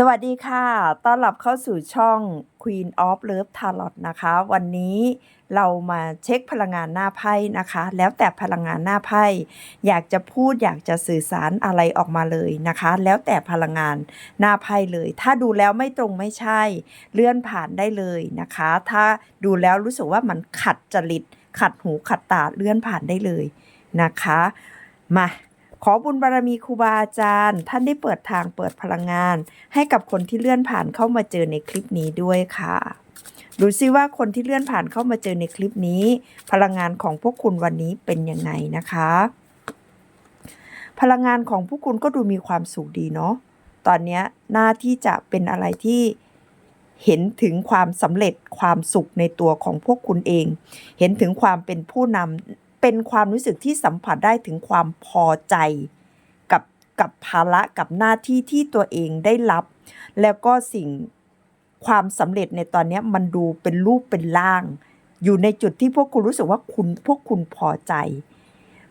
สวัสดีค่ะ ต้อนรับเข้าสู่ช่อง Queen of Love Tarot นะคะ วันนี้เรามาเช็คพลังงานหน้าไพ่นะคะ แล้วแต่พลังงานหน้าไพ่ อยากจะพูดอยากจะสื่อสารอะไรออกมาเลยนะคะ แล้วแต่พลังงานหน้าไพ่เลย ถ้าดูแล้วไม่ตรงไม่ใช่ เลื่อนผ่านได้เลยนะคะ ถ้าดูแล้วรู้สึกว่ามันขัดจริต ขัดหูขัดตาเลื่อนผ่านได้เลยนะคะ มา ขอบุญบารมีครูบาอาจารย์ ท่านได้เปิดทางเปิดพลังงาน ให้กับคนที่เลื่อนผ่านเข้ามาเจอในคลิปนี้ด้วยค่ะดูซิว่าคนที่เลื่อนผ่านเข้ามาเจอในคลิปนี้ พลังงานของพวกคุณวันนี้เป็นยังไงนะคะ พลังงานของพวกคุณก็ดูมีความสุขดีเนาะตอนนี้หน้าที่จะเป็นอะไรที่เห็นถึงความสำเร็จความสุขในตัวของพวกคุณเอง เห็นถึงความเป็นผู้นำ เป็นความรู้สึกที่สัมผัสได้ถึงความพอใจ กับกับภาระกับหน้าที่ที่ตัวเองได้รับ แล้วก็สิ่งความสำเร็จในตอนนี้มันดูเป็นรูปเป็นร่าง อยู่ในจุดที่พวกคุณรู้สึกว่าคุณพวกคุณพอใจ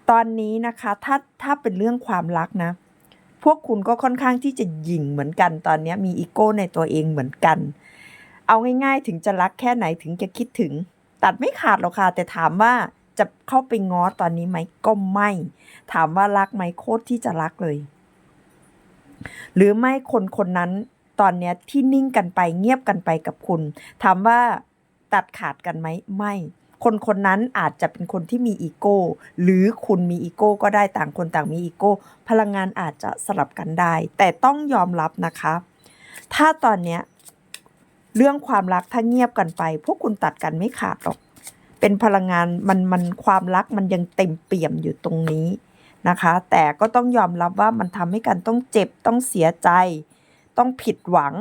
ตอนนี้นะคะถ้าถ้าเป็นเรื่องความรักนะ พวกคุณก็ค่อนข้างที่จะหยิ่งเหมือนกัน ตอนนี้มีอีโก้ในตัวเองเหมือนกัน เอาง่าย ๆ ถึงจะรักแค่ไหนถึงจะคิดถึง ตัดไม่ขาดหรอกค่ะแต่ถามว่า จะเข้าไปง้อตอนนี้ไหมก็ไม่ ถามว่ารักไหมโคตรที่จะรักเลย หรือไม่คนคนนั้นตอนเนี้ยที่นิ่งกันไปเงียบกันไปกับคุณ ถามว่าตัดขาดกันไหมไม่ คนคนนั้นอาจจะเป็นคนที่มีอีโก้ หรือคุณมีอีโก้ก็ได้ต่างคนต่างมีอีโก้พลังงานอาจจะสลับกันได้ แต่ต้องยอมรับนะคะ ถ้าตอนเนี้ยเรื่องความรักถ้าเงียบกันไป พวกคุณตัดกันไม่ขาดหรอก เป็นพลังงานมันมันความรักมันยังเต็มเปี่ยมอยู่ตรงนี้นะคะ แต่ก็ต้องยอมรับว่ามันทำให้กันต้องเจ็บต้องเสียใจ ต้องผิดหวัง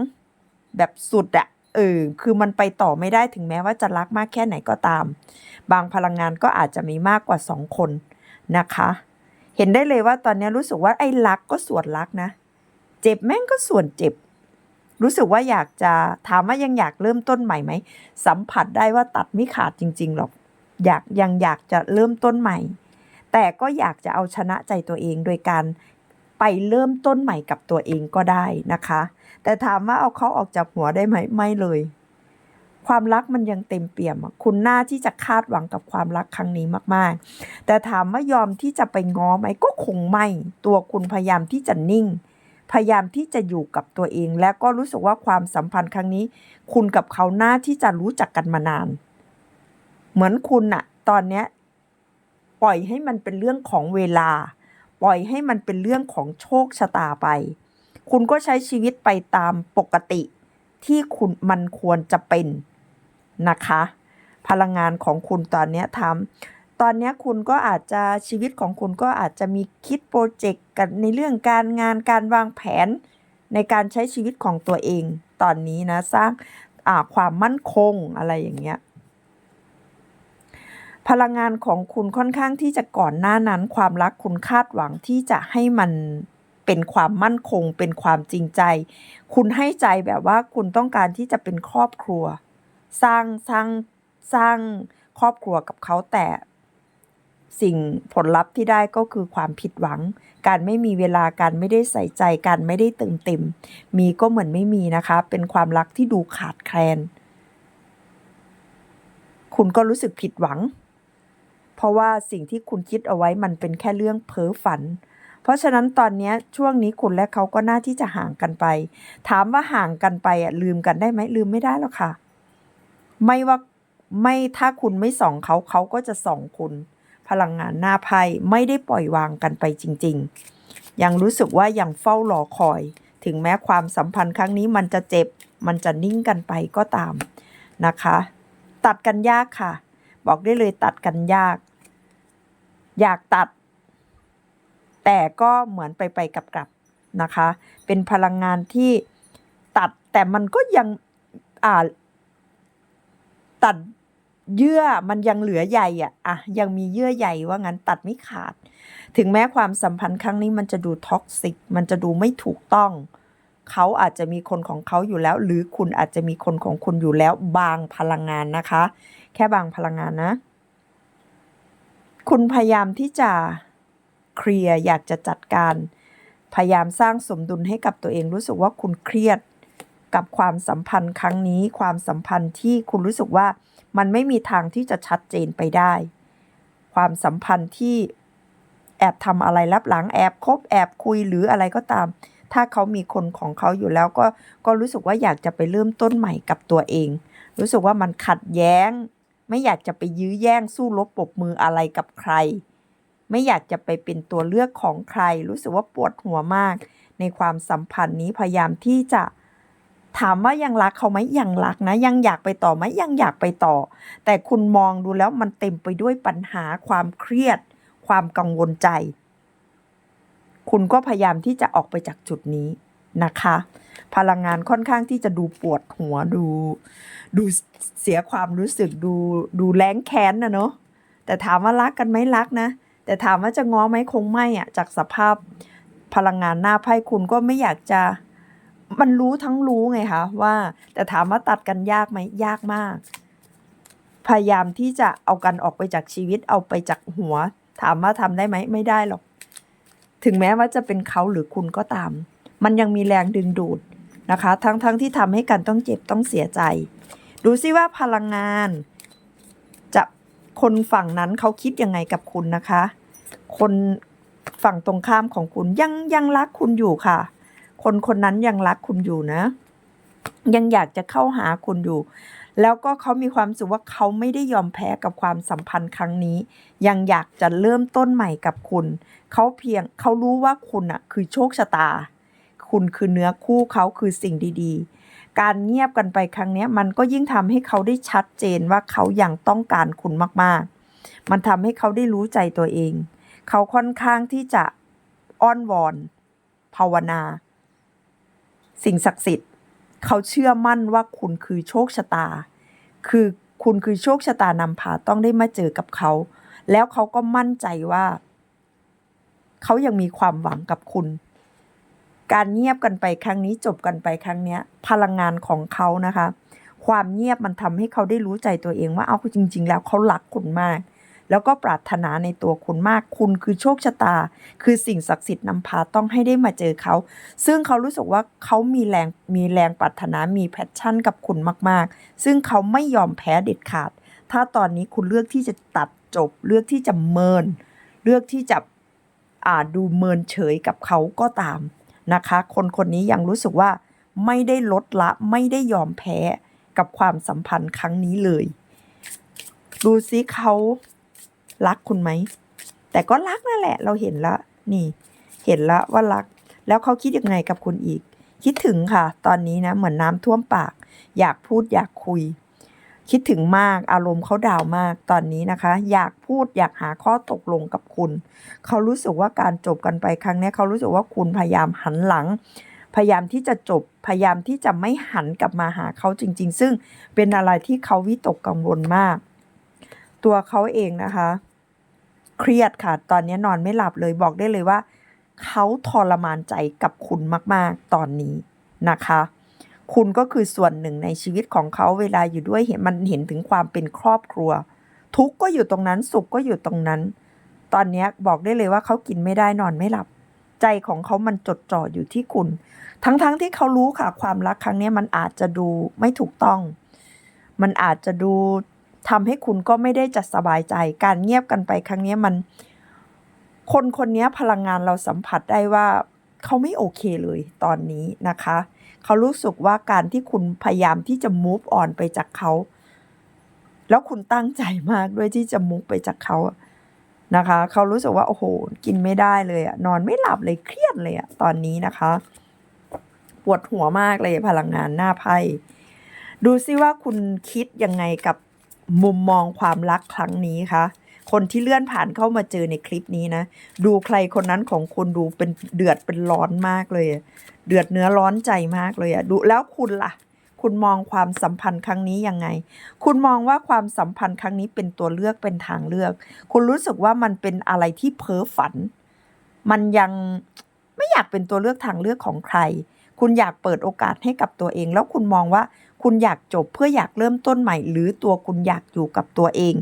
แบบสุดอะเออคือมันไปต่อไม่ได้ถึงแม้ว่าจะรักมากแค่ไหนก็ตาม บางพลังงานก็อาจจะมีมากกว่าสองคนนะคะ เห็นได้เลยว่าตอนนี้รู้สึกว่าไอ้รักก็ส่วนรักนะ เจ็บแม่งก็ส่วนเจ็บ รู้สึกว่าอยากจะถามว่ายังอยากเริ่มต้นใหม่ไหมสัมผัสได้ว่าตัดไม่ขาดจริงๆหรอกอยากยังอยากจะเริ่มต้นใหม่ แต่ก็อยากจะเอาชนะใจตัวเองโดยการไปเริ่มต้นใหม่กับตัวเองก็ได้นะคะ แต่ถามว่าเอาเขาออกจากหัวได้ไหมไม่เลย ความรักมันยังเต็มเปี่ยมคุณน่าที่จะคาดหวังกับความรักครั้งนี้มากๆ แต่ถามว่ายอมที่จะไปง้อไหมก็คงไม่ ตัวคุณพยายามที่จะนิ่ง พยายามที่จะอยู่กับตัวเอง และก็รู้สึกว่าความสัมพันธ์ครั้งนี้ คุณกับเขาหน้าที่จะรู้จักกันมานาน เหมือนคุณอะตอนเนี้ยปล่อยให้มันเป็นเรื่องของเวลา ปล่อยให้มันเป็นเรื่องของโชคชะตาไป คุณก็ใช้ชีวิตไปตามปกติที่คุณมันควรจะเป็นนะคะ พลังงานของคุณตอนนี้ทำ อนนี้คุณก็อาจจะชีวิตของคุณก็อาจจะมีคิดโปรเจกต์กันในเรื่องการงานการวางแผนในการใช้ชีวิตของตัวเองตอนนี้นะสร้างความมั่นคงอะไรอย่างเงี้ยพลังงานของคุณค่อนข้างที่จะก่อนหน้านั้น ความรักคุณคาดหวังที่จะให้มันเป็นความมั่นคง เป็นความจริงใจ คุณให้ใจแบบว่าคุณต้องการที่จะเป็นครอบครัว สร้างสร้างสร้างครอบครัวกับเขาแต่ สิ่งผลลัพธ์ที่ได้ก็คือความผิดหวัง การไม่มีเวลาการไม่ได้ใส่ใจการไม่ได้เติมเต็ม มีก็เหมือนไม่มีนะคะ เป็นความรักที่ดูขาดแคลน คุณก็รู้สึกผิดหวัง เพราะว่าสิ่งที่คุณคิดเอาไว้มันเป็นแค่เรื่องเพ้อฝัน เพราะฉะนั้นตอนนี้ช่วงนี้คุณและเขาก็น่าที่จะห่างกันไป ถามว่าห่างกันไปอะลืมกันได้ไหมลืมไม่ได้แล้วค่ะ ไม่ว่าไม่ถ้าคุณไม่ส่องเขาเขาก็จะส่องคุณ พลังงานหน้าไพ่ไม่ได้ปล่อยวางกันไปจริง ๆ ยังรู้สึกว่ายังเฝ้ารอคอย ถึงแม้ความสัมพันธ์ครั้งนี้มันจะเจ็บ มันจะนิ่งกันไปก็ตามนะคะ ตัดกันยากค่ะ บอกได้เลยตัดกันยาก อยากตัด แต่ก็เหมือนไปไปกลับกลับนะคะ เป็นพลังงานที่ตัดแต่มันก็ยังอ่าตัด เยื่อมันยังเหลือใยอะอะยังมีเยื่อใยว่างั้นตัดไม่ขาด ถึงแม้ความสัมพันธ์ครั้งนี้มันจะดูท็อกซิก มันจะดูไม่ถูกต้อง เขาอาจจะมีคนของเขาอยู่แล้ว หรือคุณอาจจะมีคนของคุณอยู่แล้ว บางพลังงานนะคะ แค่บางพลังงานนะ คุณพยายามที่จะเคลียร์อยากจะจัดการ พยายามสร้างสมดุลให้กับตัวเองรู้สึกว่าคุณเครียดกับความสัมพันธ์ครั้งนี้ ความสัมพันธ์ที่คุณรู้สึกว่า มันไม่มีทางที่จะชัดเจนไปได้ ความสัมพันธ์ที่แอบทำอะไรลับหลังแอบคบแอบคุยหรืออะไรก็ตาม ถ้าเขามีคนของเขาอยู่แล้วก็ก็รู้สึกว่าอยากจะไปเริ่มต้นใหม่กับตัวเอง รู้สึกว่ามันขัดแย้ง ไม่อยากจะไปยื้อแย่งสู้รบปบมืออะไรกับใคร ไม่อยากจะไปเป็นตัวเลือกของใคร รู้สึกว่าปวดหัวมาก ในความสัมพันธ์นี้พยายามที่จะ ถามว่ายังรักเขาไหมยังรักนะ ยังอยากไปต่อไหมยังอยากไปต่อ แต่คุณมองดูแล้วมันเต็มไปด้วยปัญหาความเครียด ความกังวลใจ คุณก็พยายามที่จะออกไปจากจุดนี้นะคะ พลังงานค่อนข้างที่จะดูปวดหัวดู ดูเสียความรู้สึกดูดูแรงแค้นนะเนาะแต่ถามว่ารักกันไหมรักนะ แต่ถามว่าจะง้อไหมคงไม่อะจากสภาพพลังงานหน้าไพ่คุณก็ไม่อยากจะ มันรู้ทั้งรู้ไงคะว่า แต่ถามว่าตัดกันยากไหมยากมาก พยายามที่จะเอากันออกไปจากชีวิตเอาไปจากหัว ถามว่าทำได้ไหมไม่ได้หรอก ถึงแม้ว่าจะเป็นเขาหรือคุณก็ตาม มันยังมีแรงดึงดูดนะคะ ทั้งๆทที่ทำให้กันต้องเจ็บต้องเสียใจ ดูซิว่าพลังงาน จะคนฝั่งนั้นเขาคิดยังไงกับคุณนะคะ คนฝั่งตรงข้ามของคุณยังยังรักคุณอยู่ค่ะ คนคนนั้นยังรักคุณอยู่นะ ยังอยากจะเข้าหาคุณอยู่ แล้วก็เขามีความสึกว่าเขาไม่ได้ยอมแพ้กับความสัมพันธ์ครั้งนี้ ยังอยากจะเริ่มต้นใหม่กับคุณ เขาเพียงเขารู้ว่าคุณอะคือโชคชะตา คุณคือเนื้อคู่เขาคือสิ่งดี ๆ การเงียบกันไปครั้งนี้มันก็ยิ่งทำให้เขาได้ชัดเจนว่าเขายังต้องการคุณมากๆ มันทำให้เขาได้รู้ใจตัวเอง เขาค่อนข้างที่จะอ้อนวอนภาวนา สิ่งศักดิ์สิทธิ์ เขาเชื่อมั่นว่าคุณคือโชคชะตา คือคุณคือโชคชะตานำพาต้องได้มาเจอกับเขา แล้วเขาก็มั่นใจว่า เขายังมีความหวังกับคุณ การเงียบกันไปครั้งนี้จบกันไปครั้งเนี้ย พลังงานของเขานะคะ ความเงียบมันทำให้เขาได้รู้ใจตัวเองว่าเอาจริง ๆ แล้วเขารักคุณมาก แล้วก็ปรารถนาในตัวคุณมาก คุณคือโชคชะตา คือสิ่งศักดิ์สิทธิ์นำพาต้องให้ได้มาเจอเขา ซึ่งเขารู้สึกว่าเขามีแรง มีแรงปรารถนา มีแพชชั่นกับคุณมาก ๆ ซึ่งเขาไม่ยอมแพ้เด็ดขาด ถ้าตอนนี้คุณเลือกที่จะตัดจบ เลือกที่จะเมิน เลือกที่จะอ่าดูเมินเฉยกับเขาก็ตามนะคะ คนคนนี้ยังรู้สึกว่าไม่ได้ลดละไม่ได้ยอมแพ้กับความสัมพันธ์ครั้งนี้เลย ดูซิเขา รักคุณไหม แต่ก็รักนั่นแหละ เราเห็นละ นี่ เห็นละว่ารัก แล้วเขาคิดยังไงกับคุณอีก คิดถึงค่ะ ตอนนี้นะ เหมือนน้ำท่วมปาก อยากพูดอยากคุย คิดถึงมาก อารมณ์เขาดาวมาก ตอนนี้นะคะ อยากพูดอยากหาข้อตกลงกับคุณ เขารู้สึกว่าการจบกันไปครั้งนี้เขารู้สึกว่าคุณพยายามหันหลังพยายามที่จะจบ พยายามที่จะไม่หันกลับมาหาเขาจริง ๆ ซึ่งเป็นอะไรที่เขาวิตกกังวลมาก ตัวเขาเองนะคะ เครียดค่ะ ตอนนี้นอนไม่หลับเลยบอกได้เลยว่า เขาทรมานใจกับคุณมาก ๆ ตอนนี้นะคะ คุณก็คือส่วนหนึ่งในชีวิตของเขาเวลาอยู่ด้วยเห็นมันเห็นถึงความเป็นครอบครัว ทุกก็อยู่ตรงนั้นสุขก็อยู่ตรงนั้น ตอนนี้บอกได้เลยว่าเขากินไม่ได้นอนไม่หลับ ใจของเขามันจดจ่ออยู่ที่คุณ ทั้งๆทที่เขารู้ค่ะ ความรักครั้งนี้มันอาจจะดูไม่ถูกต้อง มันอาจจะดู ทำให้คุณก็ไม่ได้จะสบายใจ การเงียบกันไปครั้งนี้มัน คนคนนี้พลังงานเราสัมผัสได้ว่าเขาไม่โอเคเลยตอนนี้นะคะ เขารู้สึกว่าการที่คุณพยายามที่จะ move on ไปจากเขา แล้วคุณตั้งใจมากด้วยที่จะ move ไปจากเขานะคะ เขารู้สึกว่าโอ้โห กินไม่ได้เลยอะนอนไม่หลับเลยเครียดเลยอะตอนนี้นะคะ ปวดหัวมากเลยพลังงานหน้าไพ่ดูซิว่าคุณคิดยังไงกับ มุมมองความรักครั้งนี้คะคนที่เลื่อนผ่านเข้ามาเจอในคลิปนี้นะ ดูใครคนนั้นของคุณดูเป็นเดือดเป็นร้อนมากเลย เดือดเนื้อร้อนใจมากเลยอะดูแล้วคุณล่ะ คุณมองความสัมพันธ์ครั้งนี้ยังไง คุณมองว่าความสัมพันธ์ครั้งนี้เป็นตัวเลือกเป็นทางเลือก คุณรู้สึกว่ามันเป็นอะไรที่เพ้อฝัน มันยังไม่อยากเป็นตัวเลือกทางเลือกของใคร คุณอยากเปิดโอกาสให้กับตัวเอง แล้วคุณมองว่าคุณอยากจบเพื่ออยากเริ่มต้นใหม่ หรือตัวคุณอยากอยู่กับตัวเอง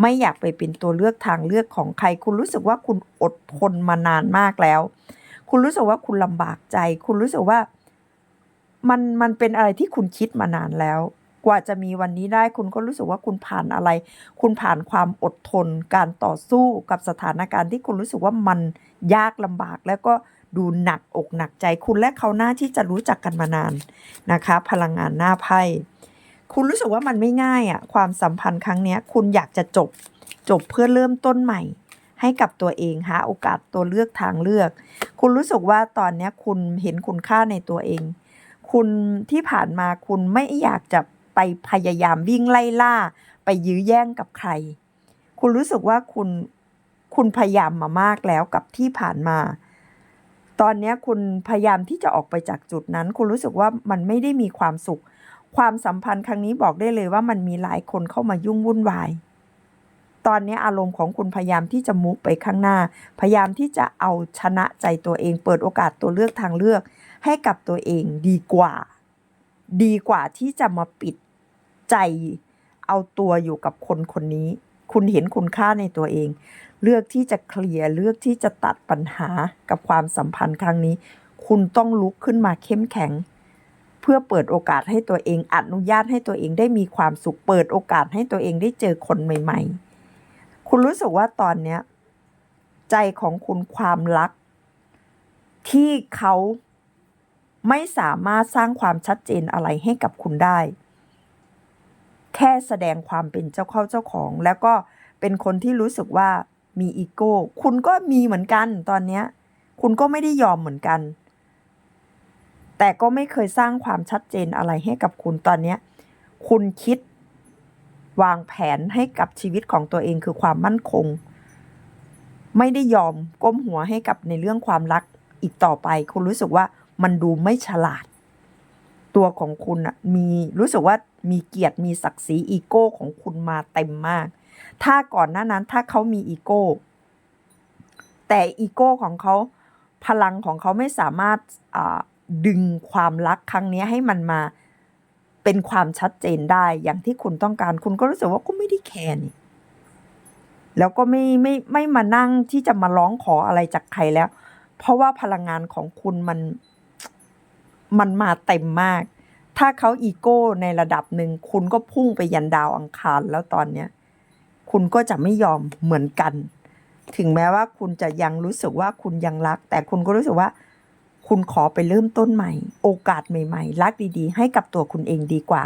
ไม่อยากไปเป็นตัวเลือกทางเลือกของใคร คุณรู้สึกว่าคุณอดทนมานานมากแล้ว คุณรู้สึกว่าคุณลำบากใจ คุณรู้สึกว่ามันมันเป็นอะไรที่คุณคิดมานานแล้ว กว่าจะมีวันนี้ได้คุณก็รู้สึกว่าคุณผ่านอะไร คุณผ่านความอดทน การต่อสู้กับสถานการณ์ที่คุณรู้สึกว่ามันยากลำบากแล้วก็ ดูหนักอกหนักใจคุณและเขาหน้าที่จะรู้จักกันมานานนะคะ พลังงานหน้าไพ่คุณรู้สึกว่ามันไม่ง่ายอะความสัมพันธ์ครั้งนี้คุณอยากจะจบจบเพื่อเริ่มต้นใหม่ ให้กับตัวเองหาโอกาสตัวเลือกทางเลือก คุณรู้สึกว่าตอนนี้คุณเห็นคุณค่าในตัวเอง คุณที่ผ่านมาคุณไม่อยากจะไปพยายามวิ่งไล่ล่า ไปยื้อแย่งกับใคร คุณรู้สึกว่าคุณคุณพยายามมามากแล้วกับที่ผ่านมา ตอนนี้คุณพยายามที่จะออกไปจากจุดนั้น คุณรู้สึกว่ามันไม่ได้มีความสุข ความสัมพันธ์ครั้งนี้บอกได้เลยว่ามันมีหลายคนเข้ามายุ่งวุ่นวาย ตอนนี้อารมณ์ของคุณพยายามที่จะมุกไปข้างหน้า พยายามที่จะเอาชนะใจตัวเอง เปิดโอกาสตัวเลือกทางเลือก ให้กับตัวเองดีกว่า ดีกว่าที่จะมาปิดใจ เอาตัวอยู่กับคนคนนี้ คุณเห็นคุณค่าในตัวเอง เลือกที่จะเคลียร์เลือกที่จะตัดปัญหากับความสัมพันธ์ครั้งนี้ คุณต้องลุกขึ้นมาเข้มแข็ง เพื่อเปิดโอกาสให้ตัวเองอนุญาตให้ตัวเองได้มีความสุข เปิดโอกาสให้ตัวเองได้เจอคนใหม่ ๆ คุณรู้สึกว่าตอนเนี้ยใจของคุณความรัก ที่เขาไม่สามารถสร้างความชัดเจนอะไรให้กับคุณได้ แค่แสดงความเป็นเจ้าเข้าเจ้าของ แล้วก็เป็นคนที่รู้สึกว่ามีอีโก้ คุณก็มีเหมือนกันตอนเนี้ย คุณก็ไม่ได้ยอมเหมือนกัน แต่ก็ไม่เคยสร้างความชัดเจนอะไรให้กับคุณตอนเนี้ย คุณคิดวางแผนให้กับชีวิตของตัวเองคือความมั่นคง ไม่ได้ยอมก้มหัวให้กับในเรื่องความรักอีกต่อไป คุณรู้สึกว่ามันดูไม่ฉลาด ตัวของคุณอะมีรู้สึกว่า มีเกียรติมีศักดิ์ศรีอีโก้ของคุณมาเต็มมาก ถ้าก่อนหน้านั้นถ้าเขามีอีโก้ แต่อีโก้ของเขาพลังของเขาไม่สามารถดึงความรักครั้งนี้ให้มันมาเป็นความชัดเจนได้อย่างที่คุณต้องการ คุณก็รู้สึกว่าก็ไม่ได้แคร์นี่แล้วก็ไม่ไม่ไม่มานั่งที่จะมาร้องขออะไรจากใครแล้ว เพราะว่าพลังงานของคุณมัน มันมาเต็มมาก ถ้าเขาอีโก้ในระดับหนึ่งคุณก็พุ่งไปยันดาวอังคารแล้วตอนเนี้ยคุณก็จะไม่ยอมเหมือนกัน ถึงแม้ว่าคุณจะยังรู้สึกว่าคุณยังรัก แต่คุณก็รู้สึกว่า คุณขอไปเริ่มต้นใหม่ โอกาสใหม่ ๆ รักดีๆ ให้กับตัวคุณเองดีกว่า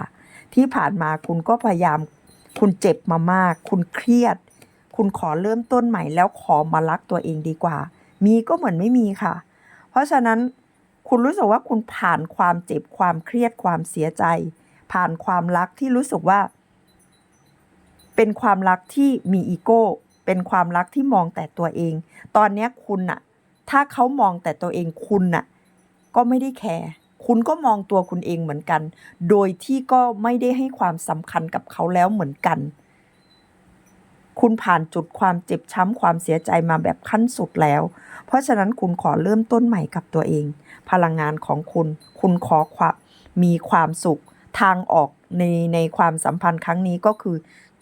ที่ผ่านมาคุณก็พยายาม คุณเจ็บมามาก คุณเครียด คุณขอเริ่มต้นใหม่ แล้วขอมารักตัวเองดีกว่า มีก็เหมือนไม่มีค่ะ เพราะฉะนั้น คุณรู้สึกว่าคุณผ่านความเจ็บความเครียดความเสียใจ ผ่านความรักที่รู้สึกว่า เป็นความรักที่มีอีโก้ เป็นความรักที่มองแต่ตัวเอง ตอนนี้คุณน่ะ ถ้าเขามองแต่ตัวเองคุณน่ะ ก็ไม่ได้แคร์คุณก็มองตัวคุณเองเหมือนกัน โดยที่ก็ไม่ได้ให้ความสำคัญกับเขาแล้วเหมือนกัน คุณผ่านจุดความเจ็บช้ำความเสียใจมาแบบขั้นสุดแล้ว เพราะฉะนั้นคุณขอเริ่มต้นใหม่กับตัวเอง พลังงานของคุณ คุณขอความมีความสุข ทางออกในในความสัมพันธ์ครั้งนี้ก็คือ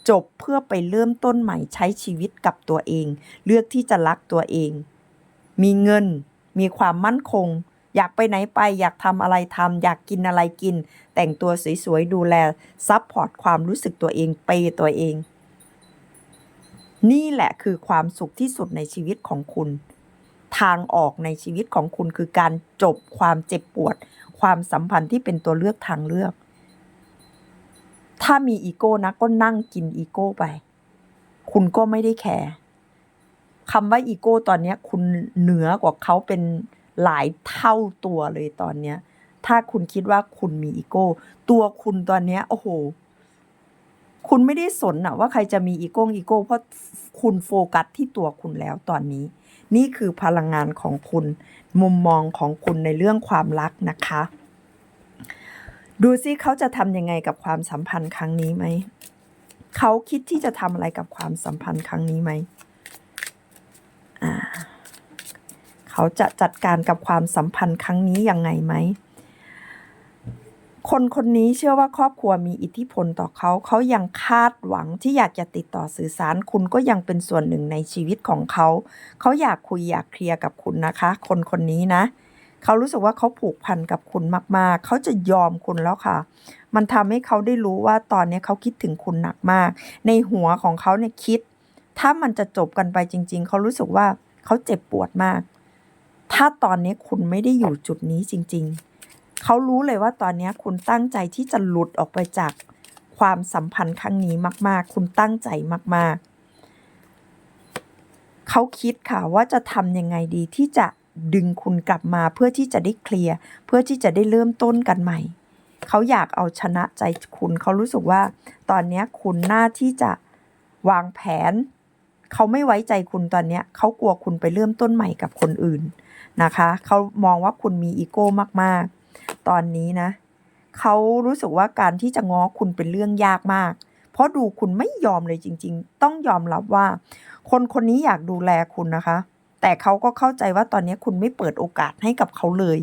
จบเพื่อไปเริ่มต้นใหม่ใช้ชีวิตกับตัวเอง เลือกที่จะรักตัวเอง มีเงิน มีความมั่นคง อยากไปไหนไป อยากทำอะไรทำอยากกินอะไรกิน แต่งตัวสวยๆดูแลซับพอร์ตความรู้สึกตัวเองเปย์ตัวเอง นี่แหละคือความสุขที่สุดในชีวิตของคุณ ทางออกในชีวิตของคุณคือการจบความเจ็บปวด ความสัมพันธ์ที่เป็นตัวเลือกทางเลือก ถ้ามีอีโก้นะก็นั่งกินอีโก้ไป คุณก็ไม่ได้แคร์คำว่าอีโก้ตอนนี้คุณเหนือกว่าเขาเป็นหลายเท่าตัวเลยตอนเนี้ยถ้าคุณคิดว่าคุณมีอีโก้ ตัวคุณตอนเนี้ยโอ้โห คุณไม่ได้สนอะว่าใครจะมีอีโก้อีโก้เพราะคุณโฟกัสที่ตัวคุณแล้วตอนนี้ นี่คือพลังงานของคุณ มุมมองของคุณในเรื่องความรักนะคะ ดูซิเขาจะทำยังไงกับความสัมพันธ์ครั้งนี้ไหมเขาคิดที่จะทำอะไรกับความสัมพันธ์ครั้งนี้ไหมเขาจะจัดการกับความสัมพันธ์ครั้งนี้ยังไงไหม คนคนนี้เชื่อว่าครอบครัวมีอิทธิพลต่อเขา เขายังคาดหวังที่อยากจะติดต่อสื่อสาร คุณก็ยังเป็นส่วนหนึ่งในชีวิตของเขา เขาอยากคุยอยากเคลียร์กับคุณนะคะ คนคนนี้นะ เขารู้สึกว่าเขาผูกพันกับคุณมากๆ เขาจะยอมคุณแล้วค่ะ มันทำให้เขาได้รู้ว่าตอนนี้เขาคิดถึงคุณหนักมาก ในหัวของเขาเนี่ยคิด ถ้ามันจะจบกันไปจริง ๆ เขารู้สึกว่าเขาเจ็บปวดมาก ถ้าตอนนี้คุณไม่ได้อยู่จุดนี้จริง ๆ เขารู้เลยว่าตอนนี้คุณตั้งใจที่จะหลุดออกไปจากความสัมพันธ์ครั้งนี้มาก ๆ คุณตั้งใจมาก ๆ เขาคิดค่ะว่าจะทำยังไงดีที่จะดึงคุณกลับมาเพื่อที่จะได้เคลียร์เพื่อที่จะได้เริ่มต้นกันใหม่ เขาอยากเอาชนะใจคุณเขารู้สึกว่า ตอนนี้คุณน่าที่จะวางแผน เขาไม่ไว้ใจคุณตอนนี้เขากลัวคุณไปเริ่มต้นใหม่กับคนอื่นนะคะ เขามองว่าคุณมีอีโก้มาก ตอนนี้นะ เขารู้สึกว่าการที่จะง้อคุณเป็นเรื่องยากมาก เพราะดูคุณไม่ยอมเลยจริง ๆ ต้องยอมรับว่า คนคนนี้อยากดูแลคุณนะคะ แต่เขาก็เข้าใจว่าตอนนี้คุณไม่เปิดโอกาสให้กับเขาเลย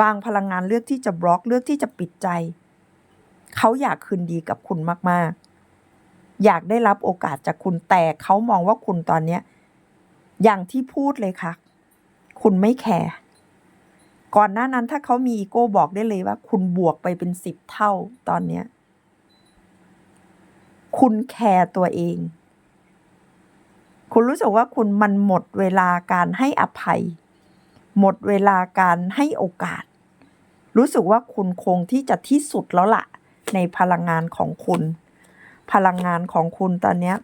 บางพลังงานเลือกที่จะบล็อกเลือกที่จะปิดใจ เขาอยากคืนดีกับคุณมากๆ อยากได้รับโอกาสจากคุณแต่เขามองว่าคุณตอนนี้อย่างที่พูดเลยค่ะ คุณไม่แคร์ ก่อนหน้านั้นถ้าเขามีอีโก้บอกได้เลยว่า คุณบวกไปเป็นสิบเท่าตอนเนี้ย คุณแคร์ตัวเอง คุณรู้สึกว่าคุณมันหมดเวลาการให้อภัย หมดเวลาการให้โอกาส รู้สึกว่าคุณคงที่จะที่สุดแล้วล่ะ ในพลังงานของคุณ พลังงานของคุณตอนเนี้ย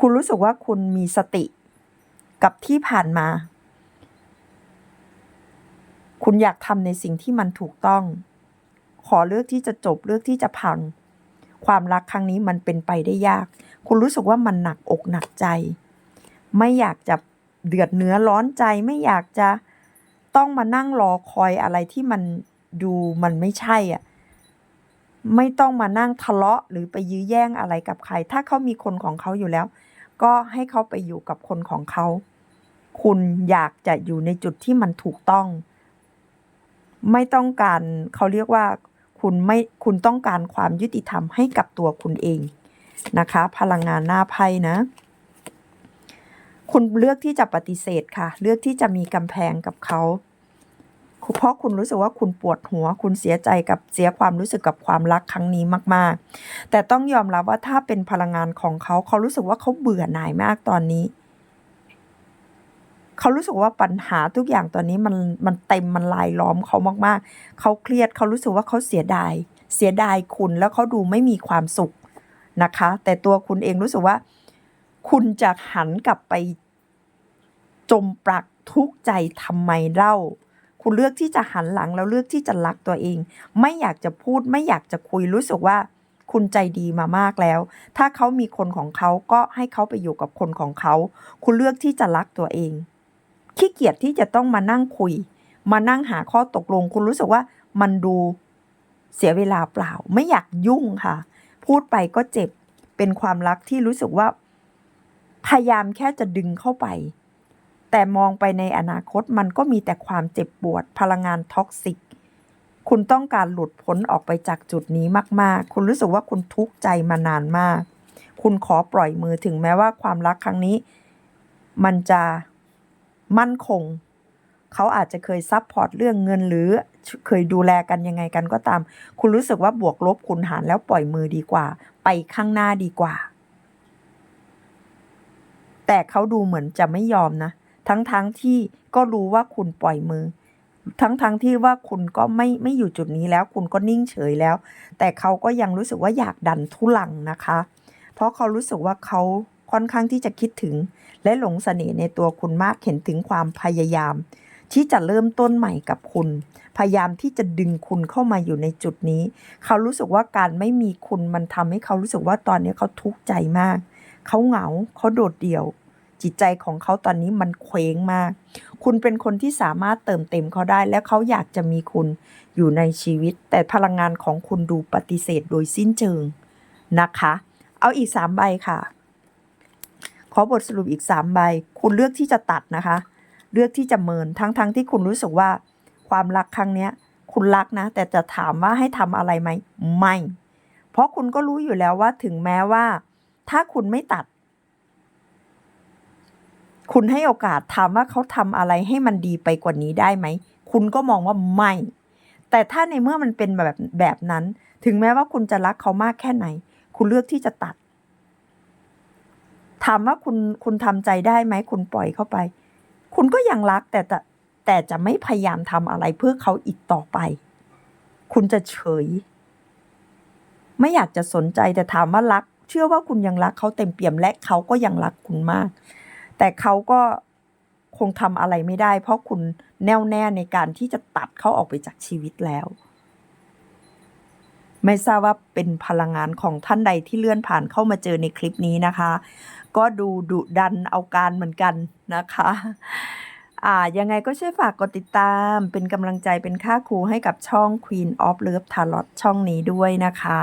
คุณรู้สึกว่าคุณมีสติกับที่ผ่านมา คุณอยากทำในสิ่งที่มันถูกต้อง ขอเลือกที่จะจบเลือกที่จะพัง ความรักครั้งนี้มันเป็นไปได้ยาก คุณรู้สึกว่ามันหนักอกหนักใจ ไม่อยากจะเดือดเนื้อร้อนใจไม่อยากจะต้องมานั่งรอคอยอะไรที่มันดูมันไม่ใช่อะไม่ต้องมานั่งทะเลาะหรือไปยื้อแย่งอะไรกับใคร ถ้าเขามีคนของเขาอยู่แล้ว ก็ให้เขาไปอยู่กับคนของเขา คุณอยากจะอยู่ในจุดที่มันถูกต้อง ไม่ต้องการเขาเรียกว่าคุณไม่คุณต้องการความยุติธรรมให้กับตัวคุณเองนะคะ พลังงานหน้าไพ่นะ คุณเลือกที่จะปฏิเสธค่ะ เลือกที่จะมีกำแพงกับเขาเพราะคุณรู้สึกว่าคุณปวดหัว คุณเสียใจกับเสียความรู้สึกกับความรักครั้งนี้มาก ๆ แต่ต้องยอมรับว่าถ้าเป็นพลังงานของเขาเขารู้สึกว่าเขาเบื่อหน่ายมากตอนนี้ เขารู้สึกว่าปัญหาทุกอย่างตอนนี้มันมันเต็มมันลายล้อมเขามากๆ เขาเครียดเขารู้สึกว่าเขาเสียดาย เสียดายคุณแล้วเขาดูไม่มีความสุขนะคะ แต่ตัวคุณเองรู้สึกว่า คุณจะหันกลับไป จมปลักทุกข์ใจทำไมเล่า คุณเลือกที่จะหันหลังแล้วเลือกที่จะรักตัวเอง ไม่อยากจะพูดไม่อยากจะคุยรู้สึกว่าคุณใจดีมามากแล้ว ถ้าเขามีคนของเขาก็ให้เขาไปอยู่กับคนของเขา คุณเลือกที่จะรักตัวเอง ขี้เกียจที่จะต้องมานั่งคุย มานั่งหาข้อตกลง คุณรู้สึกว่ามันดูเสียเวลาเปล่า ไม่อยากยุ่งค่ะ พูดไปก็เจ็บเป็นความรักที่รู้สึกว่า พยายามแค่จะดึงเข้าไป แต่มองไปในอนาคตมันก็มีแต่ความเจ็บปวดพลังงานท็อกซิกคุณต้องการหลุดพ้นออกไปจากจุดนี้มาก ๆ คุณรู้สึกว่าคุณทุกข์ใจมานานมาก คุณขอปล่อยมือถึงแม้ว่าความรักครั้งนี้ มันจะ มั่นคง เขาอาจจะเคยซับพอร์ตเรื่องเงินหรือเคยดูแลกันยังไงกันก็ตาม คุณรู้สึกว่าบวกลบคุณหารแล้วปล่อยมือดีกว่า ไปข้างหน้าดีกว่า แต่เขาดูเหมือนจะไม่ยอมนะ ทั้งๆทที่ก็รู้ว่าคุณปล่อยมือ ทั้งๆทที่ว่าคุณก็ไม่ไม่อยู่จุดนี้แล้ว คุณก็นิ่งเฉยแล้ว แต่เขาก็ยังรู้สึกว่าอยากดันทุลังนะคะ เพราะเขารู้สึกว่าเขา ค่อนข้างที่จะคิดถึง และหลงเสน่ห์ในตัวคุณมากเห็นถึงความพยายาม ที่จะเริ่มต้นใหม่กับคุณ พยายามที่จะดึงคุณเข้ามาอยู่ในจุดนี้ เขารู้สึกว่าการไม่มีคุณมันทำให้เขารู้สึกว่าตอนนี้เขาทุกข์ใจมาก เขาเหงาเขาโดดเดี่ยว จิตใจของเขาตอนนี้มันเคว้งมาก คุณเป็นคนที่สามารถเติมเต็มเขาได้ และเขาอยากจะมีคุณอยู่ในชีวิต แต่พลังงานของคุณดูปฏิเสธโดยสิ้นเชิงนะคะ เอาอีกสามใบค่ะ ขอบทสรุปอีกสามใบ คุณเลือกที่จะตัดนะคะ เลือกที่จะเมินทั้งๆทที่คุณรู้สึกว่า ความรักครั้งเนี้ย คุณรักนะ แต่จะถามว่าให้ทำอะไรไหมไม่ เพราะคุณก็รู้อยู่แล้วว่าถึงแม้ว่า ถ้าคุณไม่ตัด คุณให้โอกาสถามว่าเขาทำอะไรให้มันดีไปกว่านี้ได้ไหม คุณก็มองว่าไม่ แต่ถ้าในเมื่อมันเป็นแบบแบบนั้น ถึงแม้ว่าคุณจะรักเขามากแค่ไหน คุณเลือกที่จะตัด ถามว่าคุณคุณทำใจได้ไหมคุณปล่อยเข้าไป คุณก็ยังรักแต่แต่แต่จะไม่พยายามทำอะไรเพื่อเขาอีกต่อไป คุณจะเฉย ไม่อยากจะสนใจแต่ถามว่ารัก เชื่อว่าคุณยังรักเขาเต็มเปี่ยมและเขาก็ยังรักคุณมาก แต่เขาก็คงทำอะไรไม่ได้ เพราะคุณแน่วแน่ในการที่จะตัดเขาออกไปจากชีวิตแล้ว ไม่ทราบว่าเป็นพลังงานของท่านใดที่เลื่อนผ่านเข้ามาเจอในคลิปนี้นะคะ ก็ดูดุดันเอาการเหมือนกันนะคะอ่ายังไงก็ช่วยฝากกดติดตามเป็นกำลังใจเป็นค่าครูให้กับช่อง Queen of Love Tarot ช่องนี้ด้วยนะคะ